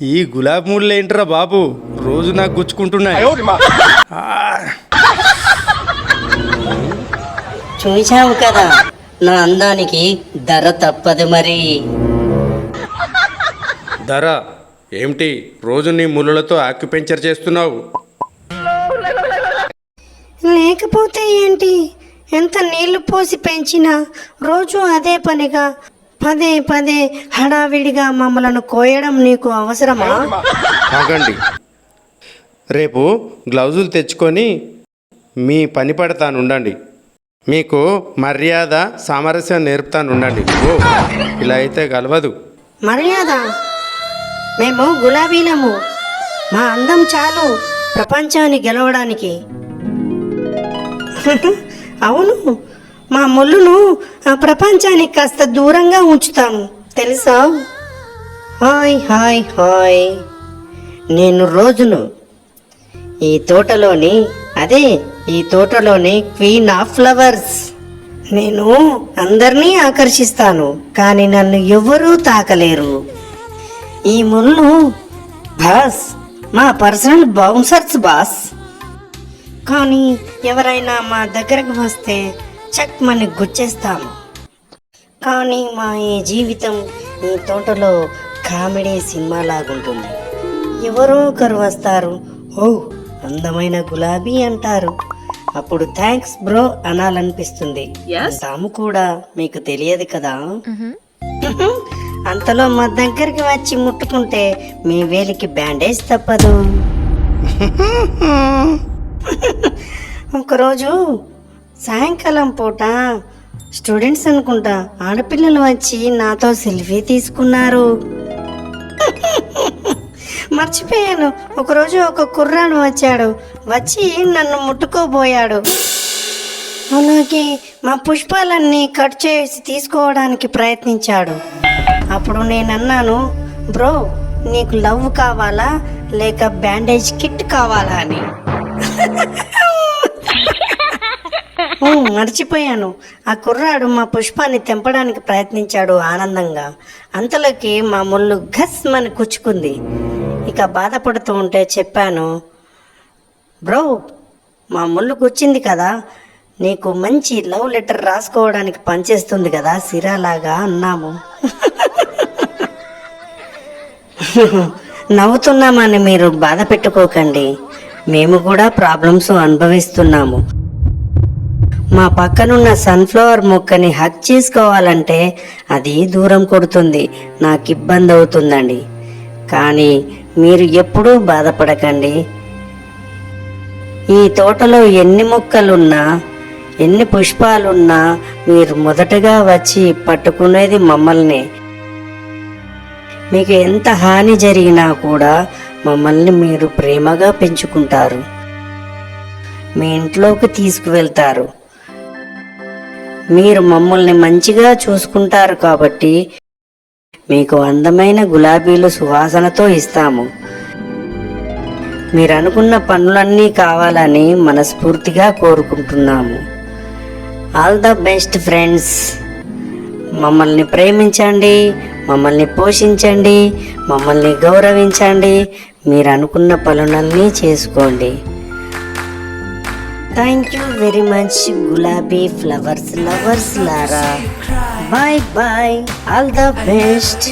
ఈ గులాబీ ముళ్ళు ఏంట్రా బాబు? రోజు నాకు గుచ్చుకుంటున్నాయి. చూశావు కదా నా అందానికి ధర తప్పదు మరి. ధర ఏమిటి? రోజు నీ ముళ్ళతో ఆక్యుపెంచర్ చేస్తున్నావు. లేకపోతే ఏంటి? ఎంత నీళ్ళు పోసి పెంచినా రోజు అదే పనిగా. పదే పదే హడావిడిగా మమ్మలను కోయడం నీకు అవసరమా? ఆగండి. రేపు గ్లౌజులు తెచ్చుకొని మీ పని పడతాను ఉండండి. మీకు మర్యాద సామరస్యం నేర్పుతాను ఉండండి. ఓ ఇలా అయితే గలవదు మర్యాద? మేము గులాబీలము. మా అందం చాలు ప్రపంచాన్ని గెలవడానికి. అవును. మా మొల్లును ఆ ప్రపంచానికి కాస్త దూరంగా ఉంచుతాము తెలుసా? Hi hi hi. నేను రోజును ఈ తోటలోని అదే ఈ తోటలోని క్వీన్ ఆఫ్ ఫ్లవర్స్. నేను అందరినీ ఆకర్షిస్తాను కానీ నన్ను ఎవ్వరూ తాకలేరు. ఈ ముళ్ళు బాస్ మా పర్సనల్ బౌన్సర్స్ బాస్. కానీ ఎవరైనా మా దగ్గరకు వస్తే చక్ మని గుచ్చేస్తాము. కానీ మా ఈ జీవితం ఈ తోటలో కామెడీ సినిమా లాగుంటుంది ఎవరో ఒకరు వస్తారు. ఓ అందమైన గులాబీ అంటారు. అప్పుడు థ్యాంక్స్ బ్రో అనాలనిపిస్తుంది. తాము కూడా మీకు తెలియదు కదా. అంతలో మా దగ్గరికి వచ్చి ముట్టుకుంటే మీ వేలికి బ్యాండేజ్ తప్పదు. ఒకరోజు సాయంకాలం పూట స్టూడెంట్స్ అనుకుంటా ఆడపిల్లలు వచ్చి నాతో సెల్ఫీ తీసుకున్నారు. మర్చిపోయాను. ఒకరోజు ఒక కుర్రాడు వచ్చాడు. వచ్చి నన్ను ముట్టుకోబోయాడు. అలాగే మా పుష్పాలన్నీ కట్ చేసి తీసుకోవడానికి ప్రయత్నించాడు. అప్పుడు నేను అన్నాను బ్రో నీకు లవ్ కావాలా? లేక బ్యాండేజ్ కిట్ కావాలా? అని. మర్చిపోయాను. ఆ కుర్రాడు మా పుష్పాన్ని తెంపడానికి ప్రయత్నించాడు ఆనందంగా. అంతలోకి మా ముళ్ళు ఘస్ మని కుచ్చుకుంది. ఇక బాధపడుతూ ఉంటే చెప్పాను బ్రో మా ముళ్ళు కూర్చింది కదా. నీకు మంచి లవ్ లెటర్ రాసుకోవడానికి పనిచేస్తుంది కదా సిరాలాగా అన్నాము. నవ్వుతున్నామని మీరు బాధ పెట్టుకోకండి. మేము కూడా ప్రాబ్లమ్స్ అనుభవిస్తున్నాము. మా పక్కనున్న సన్ఫ్లవర్ మొక్కని హక్ చేసుకోవాలంటే అది దూరం కొడుతుంది. నాకు ఇబ్బంది అవుతుందండి కానీ మీరు ఎప్పుడూ బాధపడకండి. ఈ తోటలో ఎన్ని మొక్కలున్నా ఎన్ని పుష్పాలున్నా మీరు మొదటగా వచ్చి పట్టుకునేది మమ్మల్ని. మీకు ఎంత హాని జరిగినా కూడా మమ్మల్ని మీరు ప్రేమగా పెంచుకుంటారు. మీ ఇంట్లోకి తీసుకువెళ్తారు. మీరు మమ్మల్ని మంచిగా చూసుకుంటారు కాబట్టి మీకు అందమైన గులాబీలు సువాసనతో ఇస్తాము. మీరు అనుకున్న పనులన్నీ కావాలని మనస్ఫూర్తిగా కోరుకుంటున్నాము. ఆల్ ద బెస్ట్ ఫ్రెండ్స్ మమ్మల్ని ప్రేమించండి మమ్మల్ని పోషించండి మమ్మల్ని గౌరవించండి మీరు అనుకున్న పనులన్నీ చేసుకోండి. థ్యాంక్ యూ వెరీ మచ్ గులాబీ flowers lovers Lara bye bye all the best